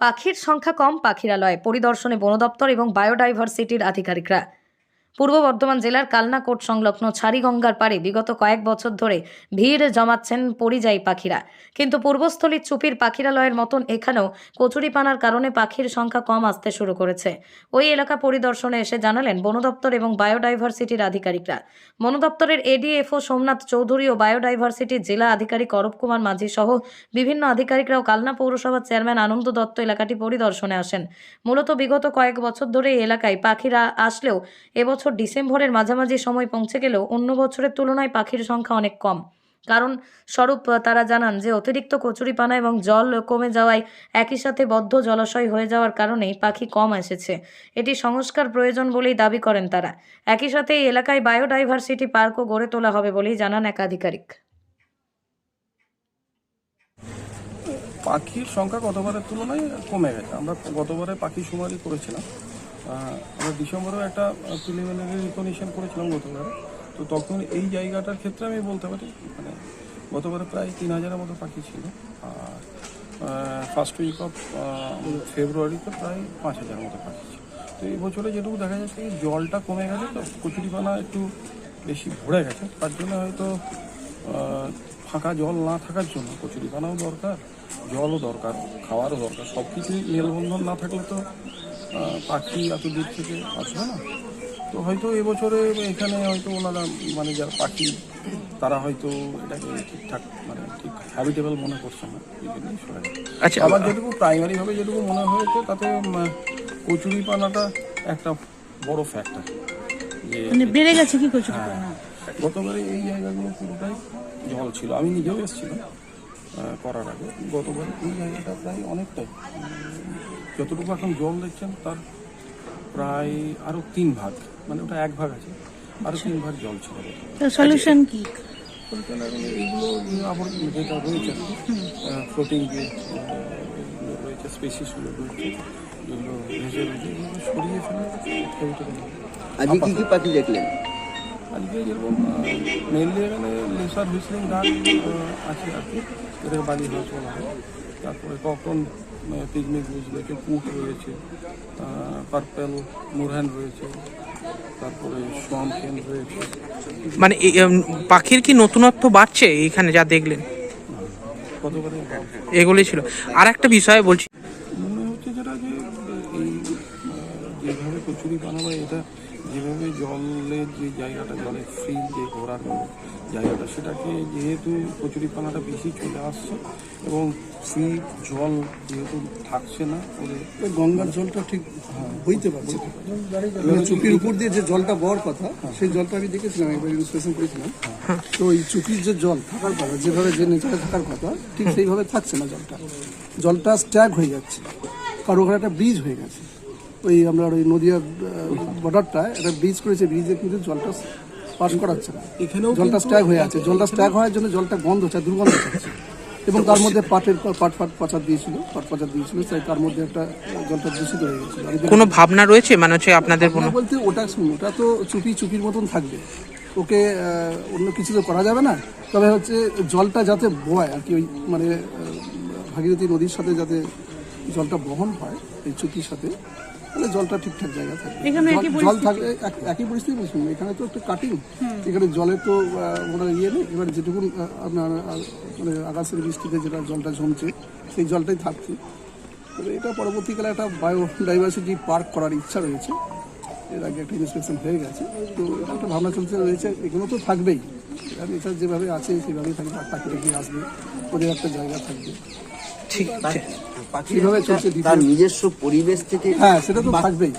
পাখির সংখ্যা কম পাখিরালয় পরিদর্শনে বন দপ্তর এবং বায়োডাইভার্সিটির আধিকারিকরা। পূর্ব বর্ধমান জেলার কালনাকোট সংলগ্ন ছাড়িগঙ্গার পাড়ে বিগত কয়েক বছর ধরে ভিড় জমাচ্ছেন পরিযায়ী পাখিরা। কিন্তু পূর্বস্থলীর চুপির পাখিরালয়ের মতন এখানেও কচুরিপানার কারণে পাখির সংখ্যা কম আসতে শুরু করেছে। ওই এলাকা পরিদর্শনে এসে জানালেন বন দপ্তর এবং বায়োডাইভার্সিটির আধিকারিকরা। বন দপ্তরের এডিএফও সোমনাথ চৌধুরী ও বায়োডাইভার্সিটির জেলা আধিকারিক অরূপ কুমার মাঝি সহ বিভিন্ন আধিকারিকরাও কালনা পৌরসভার চেয়ারম্যান আনন্দ দত্ত এলাকাটি পরিদর্শনে আসেন। মূলত বিগত কয়েক বছর ধরে এই এলাকায় পাখিরা আসলেও এবছর ডিসেম্বরের মাঝামাঝি সময় পৌঁছে গেলেও অন্য বছরের তুলনায় পাখির সংখ্যা অনেক কম। কারণ স্বরূপ তারা জানান যে, অতিরিক্ত কচুরিপানা এবং জল কমে যাওয়ায় একই সাথে বদ্ধ জলাশয় হয়ে যাওয়ার কারণেই পাখি কম এসেছে। এটি সংস্কার প্রয়োজন বলেই দাবি করেন তারা। একই সাথে এই এলাকায় বায়োডাইভার্সিটি পার্কও গড়ে তোলা হবে বলেই জানান এক আধিকারিক। পাখির সংখ্যা গতবারের তুলনায় কমে গেছে। আমরা গতবারে পাখি শুমারি করেছিলাম। আমরা ডিসেম্বরেও একটা প্রিলিমিনারি রিকগনিশন করেছিলাম গতবারে। তো তখন এই জায়গাটার ক্ষেত্রে আমি বলতে পারি মানে গতবারে প্রায় তিন হাজারের মতো পাখি ছিল। আর ফার্স্ট উইক অফ ফেব্রুয়ারিতে প্রায় পাঁচ হাজার মতো পাখি ছিল। তো এই বছরে যেটুকু দেখা যাচ্ছে জলটা কমে গেছে তো, কচুরিপানা একটু বেশি ভরে গেছে। তার জন্য হয়তো ফাঁকা জল না থাকার জন্য কচুরিপানাও দরকার, জলও দরকার, খাওয়ারও দরকার। সব কিছুই মেলবন্ধন না থাকলে তো পাখি এত দূর থেকে আসবে না? তো হয়তো এবছরে এখানে হয়তো ওনারা মানে যারা পাখি তারা হয়তো এটাকে ঠিকঠাক মানে ঠিক হ্যাবিটেবল মনে করছে না। আচ্ছা আবার যেটুকু প্রাইমারিভাবে যেটুকু মনে হয়েছে তাতে কচুরিপানাটা একটা বড় ফ্যাক্টর মানে বেড়ে গেছে কি কচুরি হ্যাঁ, গতবারে এই জায়গাগুলো পুরোটাই জল ছিল। আমি নিজেও এসেছিলাম করার আগে। গতবারে এই জায়গাটা প্রায় অনেকটাই যতটুকু এখন জল দেখছেন তার প্রায় আরও তিন ভাগ মানে ওটা এক ভাগ আছে আরও তিন ভাগ জল ছিল। সলিউশন কি? বলছেন এখন এইগুলো আবার যেটা রয়েছে ফ্লোটিং যে রয়েছে স্পেসিসগুলো রয়েছে যেগুলো ভেসে রয়েছে এগুলো সরিয়ে ফেলে আজকে কি কি পাখি দেখলেন? আজকে যেরকম মেনলি এখানে লেসার হুইসলিং আছে আর কি হাঁস বলা হয়। তারপরে কখন পিকনিক রয়েছে কুট রয়েছে পার্পেল মুরহান রয়েছে তারপরে সোয়াম কেন রয়েছে। মানে পাখির কি নতুনত্ব বাড়ছে এখানে যা দেখলেন? এগুলোই ছিল। আর একটা বিষয় বলছি এটা যেভাবে জলের যে জায়গাটা জলের ফ্রিল যে ঘোরার জায়গাটা সেটাকে যেহেতু কচুরিপানাটা বেশি চলে আসছে এবং ফ্রি জল যেহেতু থাকছে না ওদের গঙ্গার জলটা ঠিক বইতে পারছে। না। চুপির উপর দিয়ে যে জলটা বওয়ার কথা সেই জলটা আমি দেখেছিলাম একবার ইনস্পেকশন করেছিলাম। তো ওই চুপির যে জল থাকার কথা যেভাবে যে নেচারে থাকার কথা ঠিক সেইভাবে থাকছে না জলটা। জলটা স্ট্যাগ হয়ে যাচ্ছে। কারও ওখানে একটা ব্রিজ হয়ে গেছে। ওই আমরা ওই নদীয়া বর্ডারটা একটা ব্রিজ করেছে ব্রিজে কিন্তু জলটা পাস করাচ্ছে না। এখানেও জলটা স্ট্যাগ হয়ে আছে। জলটা স্ট্যাগ হওয়ার জন্য জলটা গন্ধ হচ্ছে দুর্গন্ধ হচ্ছে। এবং তার মধ্যে পাটের পাট ফাট পচা দিয়েছিল পাট পচা দিয়েছিল তাই তার মধ্যে একটা জলটা দূষিত হয়ে গেছিল। কোনো ভাবনা রয়েছে? মানে হচ্ছে আপনাদের কোনো বলতে ওটা শুনুন ওটা তো চুপি চুপির মতন থাকবে। ওকে অন্য কিছু তো করা যাবে না। তবে হচ্ছে জলটা যাতে বয় আর কি ওই মানে ভাগীরথী নদীর সাথে যাতে জলটা বহন হয় এই চুপির সাথে তাহলে জলটা ঠিকঠাক জায়গা এখানে জল- জল থাকলে এক- একই পরিস্থিতি বলছি এখানে তো একটা কাটিং এখানে জলের তো আহ, ইয়ে নেই। এবার যেটুকু আপনার মানে আকাশের বৃষ্টিতে যেটা জলটা জমছে সেই জলটাই থাকছে। তবে এটা পরবর্তীকালে একটা বায়োডাইভার্সিটি পার্ক করার ইচ্ছা রয়েছে। এর আগে একটা ইন্সপেকশন হয়ে গেছে। তো এটা একটা ভাবনা চলছে রয়েছে। এগুলো তো থাকবেই। নেচার যেভাবে আছে সেভাবেই থাকবে। পাখি টাকি আসবে ওদের একটা জায়গা থাকবে। ঠিক তার নিজস্ব পরিবেশ থেকে হ্যাঁ সেটা তো থাকবেই।